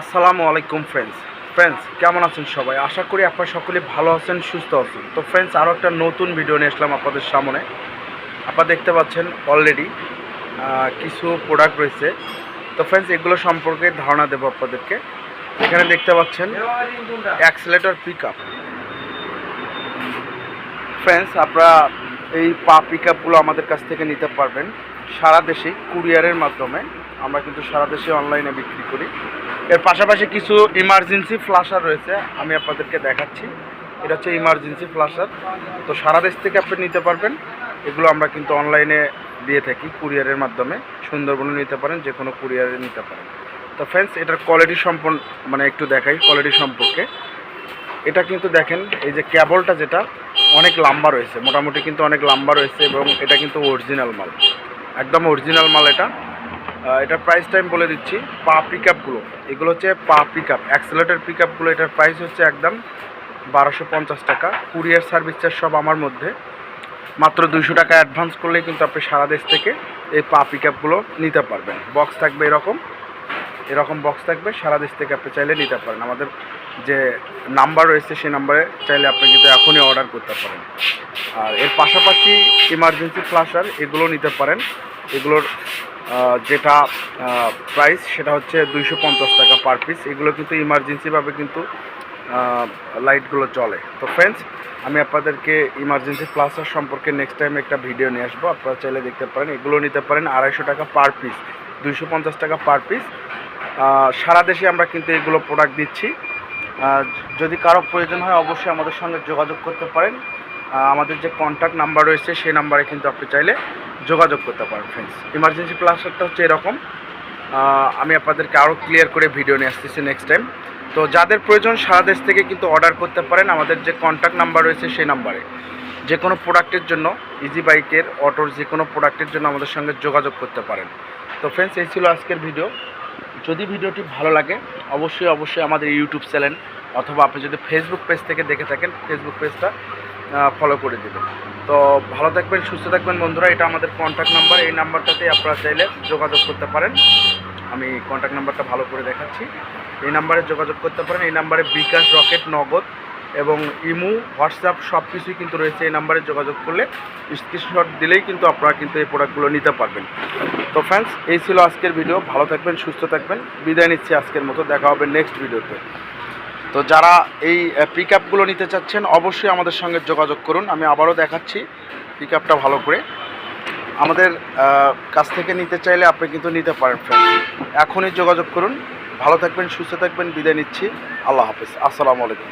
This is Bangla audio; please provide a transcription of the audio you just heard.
আসসালামু আলাইকুম ফ্রেন্ডস ফ্রেন্ডস কেমন আছেন সবাই? আশা করি আপনারা সকলে ভালো আছেন, সুস্থ আছেন। তো ফ্রেন্ডস আরও একটা নতুন ভিডিও নিয়ে আসলাম আপনাদের সামনে। আপনারা দেখতে পাচ্ছেন অলরেডি কিছু প্রোডাক্ট রয়েছে। তো ফ্রেন্ডস এগুলো সম্পর্কে ধারণা দেবো আপনাদেরকে। এখানে দেখতে পাচ্ছেন অ্যাক্সিলেটর পিক আপ ফ্রেন্ডস আপনারা এই পা পিক আপগুলো আমাদের কাছ থেকে নিতে পারবেন সারা দেশে কুরিয়ারের মাধ্যমে। আমরা কিন্তু সারা দেশে অনলাইনে বিক্রি করি। এর পাশাপাশি কিছু ইমার্জেন্সি ফ্লাশার রয়েছে, আমি আপনাদেরকে দেখাচ্ছি। এটা হচ্ছে ইমার্জেন্সি ফ্লাশার তো সারা দেশ থেকে আপনি নিতে পারবেন। এগুলো আমরা কিন্তু অনলাইনে দিয়ে থাকি কুরিয়ারের মাধ্যমে। সুন্দরবনে নিতে পারেন যে কোনো কুরিয়ারে নিতে পারেন। তো ফ্রেন্ডস এটার কোয়ালিটি সম্পন্ন মানে একটু দেখাই কোয়ালিটি সম্পর্কে। এটা কিন্তু দেখেন, এই যে কেবলটা যেটা, অনেক লম্বা রয়েছে। মোটামুটি কিন্তু অনেক লম্বা রয়েছে এবং এটা কিন্তু অরিজিনাল মাল। একদম অরিজিনাল মাল এটা। এটার প্রাইস টাইম বলে দিচ্ছি। পা পিক আপগুলো এগুলো হচ্ছে পা পিক আপ অ্যাক্সেলেটার পিক আপগুলো এটার প্রাইস হচ্ছে একদম বারোশো পঞ্চাশ টাকা। কুরিয়ার সার্ভিস চার্জ সব আমার মধ্যে। মাত্র দুইশো টাকা অ্যাডভান্স করলেই কিন্তু আপনি সারা দেশ থেকে এই পা পিক আপগুলো নিতে পারবেন। বক্স থাকবে এরকম। এরকম বক্স থাকবে, সারা দেশ থেকে আপনি চাইলে নিতে পারেন। আমাদের যে নাম্বার রয়েছে, সেই নাম্বারে চাইলে আপনি কিন্তু এখনই অর্ডার করতে পারেন। আর এর পাশাপাশি ইমার্জেন্সি ফ্লাশার এগুলো নিতে পারেন। এগুলোর যেটা প্রাইস সেটা হচ্ছে দুইশো পঞ্চাশ টাকা পার পিস এগুলো কিন্তু ইমার্জেন্সিভাবে কিন্তু লাইটগুলো চলে তো ফ্রেন্ডস আমি আপনাদেরকে ইমার্জেন্সি ফ্লাশার সম্পর্কে নেক্সট টাইম একটা ভিডিও নিয়ে আসব। আপনারা চাইলে দেখতে পারেন। এগুলো নিতে পারেন আড়াইশো টাকা পার পিস দুইশো পঞ্চাশ টাকা পার পিস সারা দেশে আমরা কিন্তু এগুলো প্রোডাক্ট দিচ্ছি। যদি কারও প্রয়োজন হয়, অবশ্যই আমাদের সঙ্গে যোগাযোগ করতে পারেন। আমাদের যে কন্ট্যাক্ট নাম্বার রয়েছে, সেই নাম্বারে কিন্তু আপনি চাইলে যোগাযোগ করতে পারেন ফ্রেন্ডস ইমার্জেন্সি প্লাসারটা হচ্ছে এরকম। আমি আপনাদেরকে আরও ক্লিয়ার করে ভিডিও নিয়ে আসতেছি নেক্সট টাইম তো যাদের প্রয়োজন, সারা দেশ থেকে কিন্তু অর্ডার করতে পারেন আমাদের যে কন্ট্যাক্ট নাম্বার রয়েছে সেই নাম্বারে যে কোনো প্রোডাক্টের জন্য ইজি বাইকের অটোর যে কোনো প্রোডাক্টের জন্য আমাদের সঙ্গে যোগাযোগ করতে পারেন। তো ফ্রেন্ডস এই ছিল আজকের ভিডিও যদি ভিডিওটি ভালো লাগে, অবশ্যই অবশ্যই আমাদের ইউটিউব চ্যানেল অথবা আপনি যদি ফেসবুক পেজ থেকে দেখে থাকেন ফেসবুক পেজটা ফলো করে দেবেন তো ভালো থাকবেন, সুস্থ থাকবেন বন্ধুরা, এটা আমাদের কন্ট্যাক্ট নাম্বার এই নাম্বারটাতে আপনারা চাইলে যোগাযোগ করতে পারেন। আমি কন্ট্যাক্ট নাম্বারটা ভালো করে দেখাচ্ছি। এই নাম্বারে যোগাযোগ করতে পারেন, এই নাম্বারে বিকাশ রকেট নগদ এবং ইমু, হোয়াটসঅ্যাপ সব কিছুই কিন্তু রয়েছে এই নাম্বারে যোগাযোগ করলে। স্ক্রিনশট দিলেই কিন্তু আপনারা কিন্তু এই প্রোডাক্টগুলো নিতে পারবেন। তো ফ্রেন্ডস এই ছিল আজকের ভিডিও ভালো থাকবেন, সুস্থ থাকবেন। বিদায় নিচ্ছি আজকের মতো। দেখা হবে নেক্সট ভিডিওতে তো যারা এই পিক আপগুলো নিতে চাচ্ছেন, অবশ্যই আমাদের সঙ্গে যোগাযোগ করুন। আমি আবারও দেখাচ্ছি পিক আপটা ভালো করে। আমাদের কাছ থেকে নিতে চাইলে আপনি কিন্তু নিতে পারেন ফ্রেন্ড এখনই যোগাযোগ করুন। ভালো থাকবেন, সুস্থ থাকবেন। বিদায় নিচ্ছি। আল্লাহ হাফিজ। আসসালামু আলাইকুম।